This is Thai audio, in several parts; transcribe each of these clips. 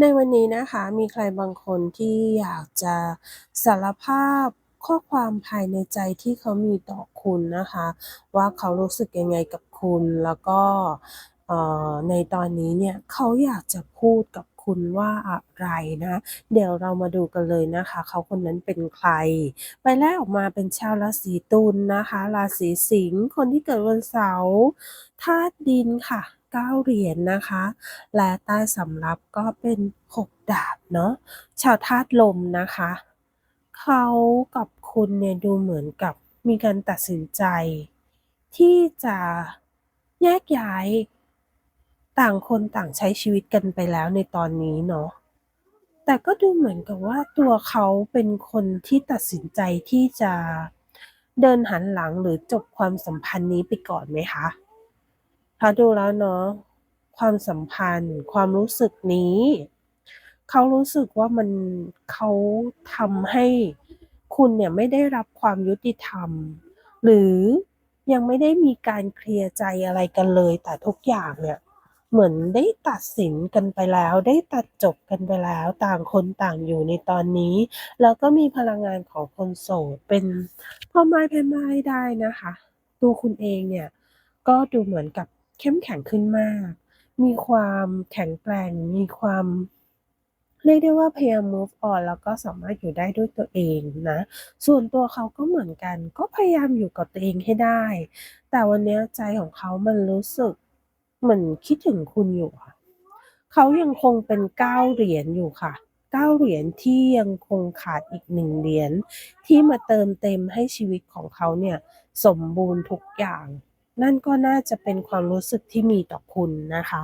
ในวันนี้นะคะมีใครบางคนที่อยากจะสารภาพข้อความภายในใจที่เขามีต่อคุณนะคะ ว่าเขารู้สึกยังไงกับคุณ แล้วก็ในตอนนี้เนี่ยเขาอยากจะพูดกับ คุณว่าอะไรนะ เดี๋ยวเรามาดูกันเลยนะคะ เขาคนนั้นเป็นใครใบแรกออกมาเป็นชาวราศีตุลนะคะ ราศีสิงห์คนที่เกิดวันเสาร์ธาตุดินค่ะก้าเหรียญนะคะ และใต้สำรับก็เป็นหกดาบเนาะ ชาวธาตุลมนะคะ เขากับคุณเนี่ยดูเหมือนกับมีการตัดสินใจ ที่จะแยกย้าย ต่างคนต่างใช้ชีวิตกันไปแล้วในตอนนี้เนาะแต่ก็ดูเหมือนกับว่าตัวเขาเป็นคนที่ตัดสินใจที่จะเดินหันหลังหรือจบความสัมพันธ์นี้ไปก่อนไหมคะถ้าดูแล้วเนาะความสัมพันธ์ ความรู้สึกนี้ เขารู้สึกว่ามันเขาทำให้คุณเนี่ยไม่ได้รับความยุติธรรม หรือยังไม่ได้มีการเคลียร์ใจอะไรกันเลย แต่ทุกอย่างเนี่ย เหมือนได้ตัดสินกันไปแล้ว ได้ตัดจบกันไปแล้ว ต่างคนต่างอยู่ในตอนนี้ แล้วก็มีพลังงานของคนโสดเป็นพ่อไม้แม่ไม้ได้นะคะตัวคุณเองเนี่ยก็ดูเหมือนกับเข้มแข็งขึ้นมาก มีความแข็งแกร่ง มีความเรียกได้ว่าพยายาม move on แล้วก็สามารถอยู่ได้ด้วยตัวเองนะ ส่วนตัวเขาก็เหมือนกัน ก็พยายามอยู่กับตัวเองให้ได้ แต่วันนี้ใจของเขามันรู้สึก เหมือนคิดถึงคุณอยู่ค่ะ เขายังคงเป็นเก้าเหรียญอยู่ค่ะเก้าเหรียญที่ยังคงขาดอีกหนึ่งเหรียญที่มาเติมเต็มให้ชีวิตของเขาเนี่ยสมบูรณ์ทุกอย่าง นั่นก็น่าจะเป็นความรู้สึกที่มีต่อคุณนะคะ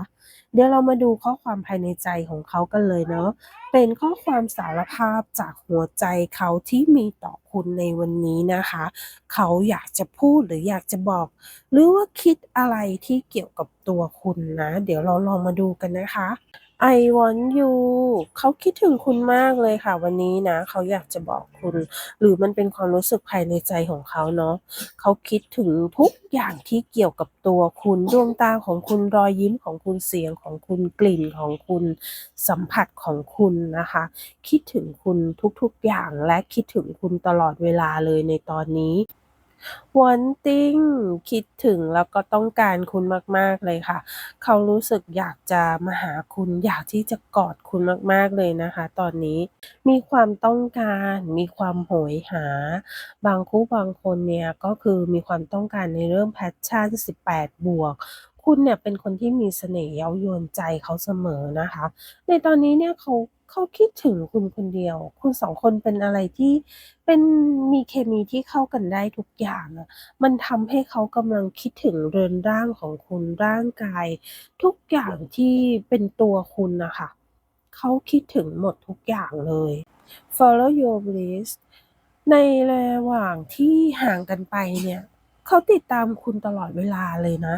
เดี๋ยวเรามาดูข้อความภายในใจของเขากันเลยเนาะ เป็นข้อความสารภาพจากหัวใจเขาที่มีต่อคุณในวันนี้นะคะ เขาอยากจะพูดหรืออยากจะบอก หรือว่าคิดอะไรที่เกี่ยวกับตัวคุณนะ เดี๋ยวเราลองมาดูกันนะคะ I want you เขาคิดถึงคุณมากเลยค่ะ วันนี้นะ เขาอยากจะบอกคุณ หรือมันเป็นความรู้สึกภายในใจของเขาเนาะเขาคิดถึงทุกอย่างที่เกี่ยวกับตัวคุณดวงตาของคุณรอยยิ้มของคุณเสียงของคุณกลิ่นของคุณสัมผัสของคุณนะคะ คิดถึงคุณทุกๆอย่างและคิดถึงคุณตลอดเวลาเลยในตอนนี้ วันติ้งคิดถึงแล้วก็ต้องการคุณมาก ๆ เลยค่ะ เขารู้สึกอยากจะมาหาคุณ อยากที่จะกอดคุณมาก ๆ เลยนะคะ ตอนนี้มีความต้องการ มีความโหยหา บางคู่บางคนเนี่ยก็คือมีความต้องการในเรื่องแพชชั่น 18 บวก คุณเนี่ยเป็นคนที่มีเสน่ห์เย้ายวนใจเขาเสมอนะคะ ในตอนนี้เนี่ยเขาเขาคิดถึงคุณคนเดียว คุณสองคนเป็นอะไรที่เป็นมีเคมีที่เข้ากันได้ทุกอย่างอะมันทำให้เขากำลังคิดถึงเรือนร่างของคุณร่างกาย ทุกอย่างที่เป็นตัวคุณนะคะเขาคิดถึงหมดทุกอย่างเลย follow your bliss ในระหว่างที่ห่างกันไปเนี่ยเขาติดตามคุณตลอดเวลาเลยนะ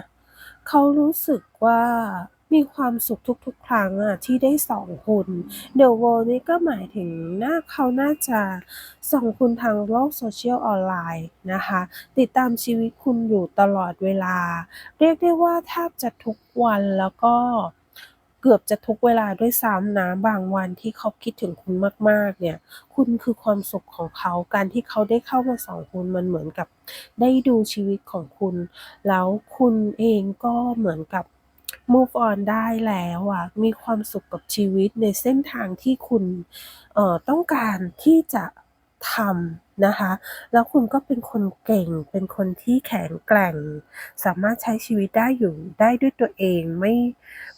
เขารู้สึกว่ามีความสุขทุกๆ ครั้งอะที่ได้สองคุณ The World นี่ก็หมายถึงน่าเขาน่าจะส่องคุณทางโลกโซเชียลออนไลน์นะคะ ติดตามชีวิตคุณอยู่ตลอดเวลา เรียกได้ว่าแทบจะทุกวันแล้วก็ เกือบจะทุกเวลาด้วยซ้ำนะบางวันที่เขาคิดถึงคุณมาก ๆ เนี่ย คุณคือความสุขของเขาการที่เขาได้เข้ามาส่องคุณมันเหมือนกับ ได้ดูชีวิตของคุณ แล้วคุณเองก็เหมือนกับ move on ได้แล้วอะมีความสุขกับชีวิตในเส้นทางที่คุณเอ่อต้องการที่จะทำ นะคะ แล้วคุณก็เป็นคนเก่ง เป็นคนที่แข็งแกร่ง สามารถใช้ชีวิตได้อยู่ได้ด้วยตัวเองไม่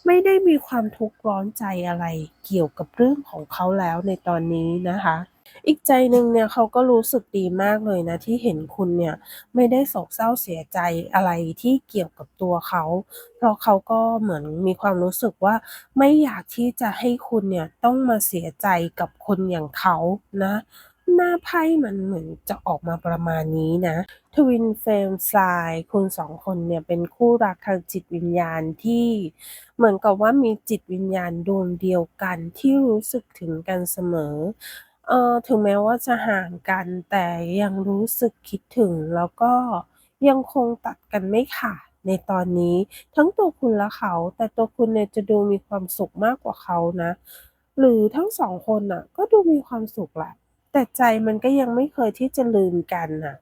ไม่ได้มีความทุกข์ร้อนใจอะไรเกี่ยวกับเรื่องของเขาแล้วในตอนนี้นะคะอีกใจหนึ่งเนี่ยเขาก็รู้สึกดีมากเลยนะที่เห็นคุณเนี่ยไม่ได้โศกเศร้าเสียใจอะไรที่เกี่ยวกับตัวเขา เพราะเขาก็เหมือนมีความรู้สึกว่าไม่อยากที่จะให้คุณเนี่ยต้องมาเสียใจกับคนอย่างเขานะ หน้าไพ่มันเหมือนจะออกมาประมาณนี้นะ Twin Flame Sign คุณสองคนเนี่ยเป็นคู่รักทางจิตวิญญาณที่เหมือนกับว่ามีจิตวิญญาณดวงเดียวกันที่รู้สึกถึงกันเสมอเอ่อถึงแม้ว่าจะห่างกันแต่ยังรู้สึกคิดถึงแล้วก็ยังคงตัดกันไม่ขาดในตอนนี้ทั้งตัวคุณและเขา แต่ตัวคุณเนี่ยจะดูมีความสุขมากกว่าเขานะ หรือทั้ง2คนน่ะก็ดูมีความสุขแหละ แต่ใจมันก็ยังไม่เคยที่จะลืมกันน่ะ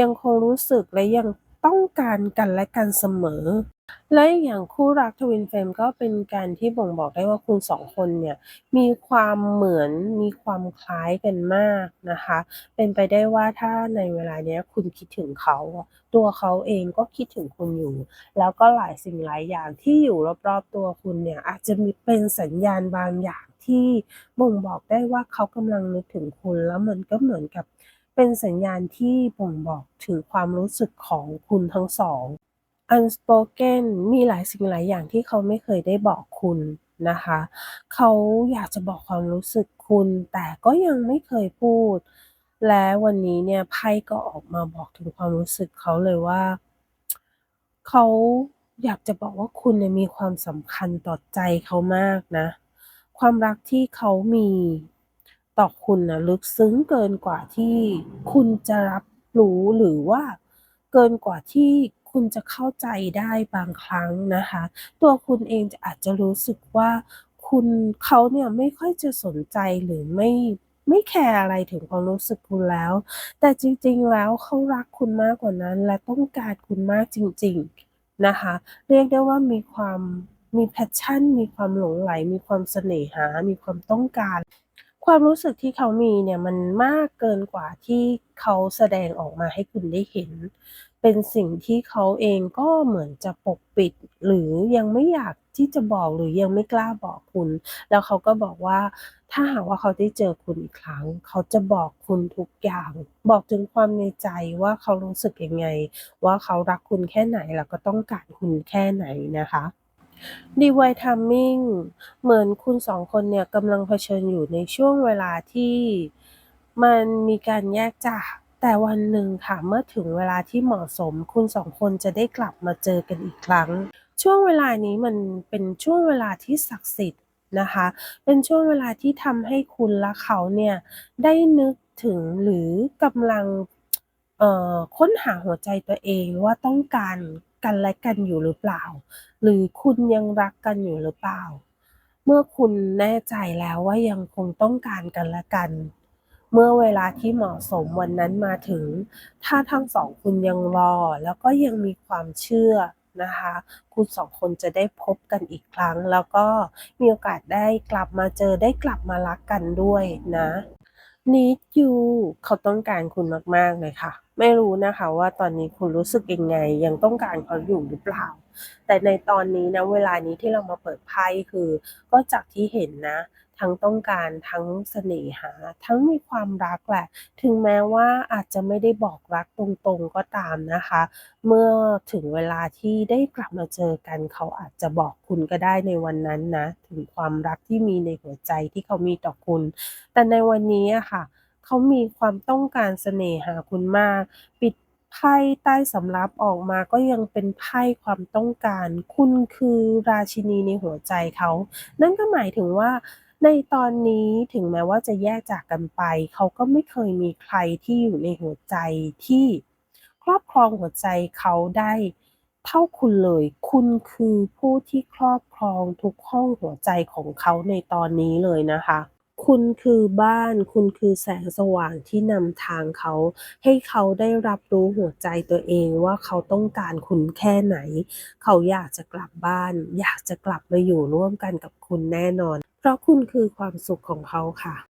ยังคงรู้สึกและยังต้องการกันและกันเสมอ และอย่างคู่รัก Twin Flame ก็เป็นการที่บ่งบอกได้ว่าคุณ2คนเนี่ยมีความเหมือนมีความคล้ายกันมากนะคะ เป็นไปได้ว่าถ้าในเวลาเนี้ยคุณคิดถึงเขา ตัวเขาเองก็คิดถึงคุณอยู่ แล้วก็หลายสิ่งหลายอย่างที่อยู่รอบๆตัวคุณเนี่ยอาจจะมีเป็นสัญญาณบางอย่าง ที่บ่งบอกได้ว่าเขากำลังนึกถึงคุณ แล้วมันก็เหมือนกับเป็นสัญญาณที่บ่งบอกถึงความรู้สึกของคุณทั้ง2 Unspoken มีหลายสิ่งหลายอย่างที่เขาไม่เคยได้บอกคุณนะคะ เขาอยากจะบอกความรู้สึกคุณ แต่ก็ยังไม่เคยพูด และวันนี้เนี่ยไพ่ก็ออกมาบอกถึงความรู้สึกเขาเลยว่า เขาอยากจะบอกว่าคุณเนี่ยมีความสำคัญต่อใจเขามากนะ ความรักที่เขามีต่อคุณน่ะลึกซึ้งเกินกว่าที่คุณจะรับรู้หรือว่าเกินกว่าที่คุณจะเข้าใจได้บางครั้งนะคะ ตัวคุณเองจะอาจจะรู้สึกว่าคุณเขาเนี่ยไม่ค่อยจะสนใจหรือไม่ไม่แคร์อะไรถึงความรู้สึกคุณแล้ว แต่จริงๆแล้วเขารักคุณมากกว่านั้น และต้องการคุณมากจริง ๆนะคะ เรียกได้ว่ามีความ มี passion มีความหลงใหล มีความเสน่หา มีความต้องการ ความรู้สึกที่เขามีเนี่ยมันมากเกินกว่าที่เขาแสดงออกมาให้คุณได้เห็น เป็นสิ่งที่เขาเองก็เหมือนจะปกปิด หรือยังไม่อยากที่จะบอกหรือยังไม่กล้าบอกคุณ แล้วเขาก็บอกว่า ถ้าหากว่าเขาได้เจอคุณอีกครั้ง เขาจะบอกคุณทุกอย่าง บอกถึงความในใจว่าเขารู้สึกยังไง ว่าเขารักคุณแค่ไหนแล้วก็ต้องการคุณแค่ไหนนะคะ Divine Timing เหมือนคุณ2คนเนี่ยกำลังเผชิญอยู่ในช่วงเวลาที่มันมีการแยกจาก แต่วันหนึ่งค่ะ เมื่อถึงเวลาที่เหมาะสม คุณ2คนจะได้กลับมาเจอกันอีกครั้ง ช่วงเวลานี้มันเป็นช่วงเวลาที่ศักดิ์สิทธิ์นะคะ เป็นช่วงเวลาที่ทำให้คุณและเขาเนี่ยได้นึกถึงหรือกำลังเอ่อค้นหาหัวใจตัวเองว่าต้องการ กันและกันอยู่หรือเปล่า หรือคุณยังรักกันอยู่หรือเปล่า เมื่อคุณแน่ใจแล้วว่ายังคงต้องการกันและกัน เมื่อเวลาที่เหมาะสมวันนั้นมาถึง ถ้าทั้ง2คุณยังรอ แล้วก็ยังมีความเชื่อนะคะ คุณ2คนจะได้พบกันอีกครั้ง แล้วก็มีโอกาสได้กลับมาเจอได้กลับมารักกันด้วยนะ Need you เขาต้องการคุณมาก ๆ เลยค่ะ ไม่รู้นะคะว่าตอนนี้คุณรู้สึกยังไง ยังต้องการเขาอยู่หรือเปล่า แต่ในตอนนี้ณเวลานี้ที่เรามาเปิดไพ่คือ ก็จากที่เห็นนะ ทั้งต้องการทั้งเสน่หา ทั้งมีความรักแหละ ถึงแม้ว่าอาจจะไม่ได้บอกรักตรงๆก็ตามนะคะ เมื่อถึงเวลาที่ได้กลับมาเจอกันเขาอาจจะบอกคุณก็ได้ในวันนั้นนะ ถึงความรักที่มีในหัวใจที่เขามีต่อคุณ แต่ในวันนี้อะค่ะ เขามีความต้องการเสน่หาคุณมาก ปิดไพ่ใต้สำรับออกมาก็ยังเป็นไพ่ความต้องการ คุณคือราชินีในหัวใจเขา นั่นก็หมายถึงว่าในตอนนี้ถึงแม้ว่าจะแยกจากกันไป เขาก็ไม่เคยมีใครที่อยู่ในหัวใจที่ครอบครองหัวใจเขาได้เท่าคุณเลย คุณคือผู้ที่ครอบครองทุกห้องหัวใจของเขาในตอนนี้เลยนะคะ คุณคือบ้าน คุณคือแสงสว่างที่นำทางเขา ให้เขาได้รับรู้หัวใจตัวเองว่าเขาต้องการคุณแค่ไหน เขาอยากจะกลับบ้าน อยากจะกลับมาอยู่ร่วมกันกับคุณแน่นอน เพราะคุณคือความสุขของเขาค่ะ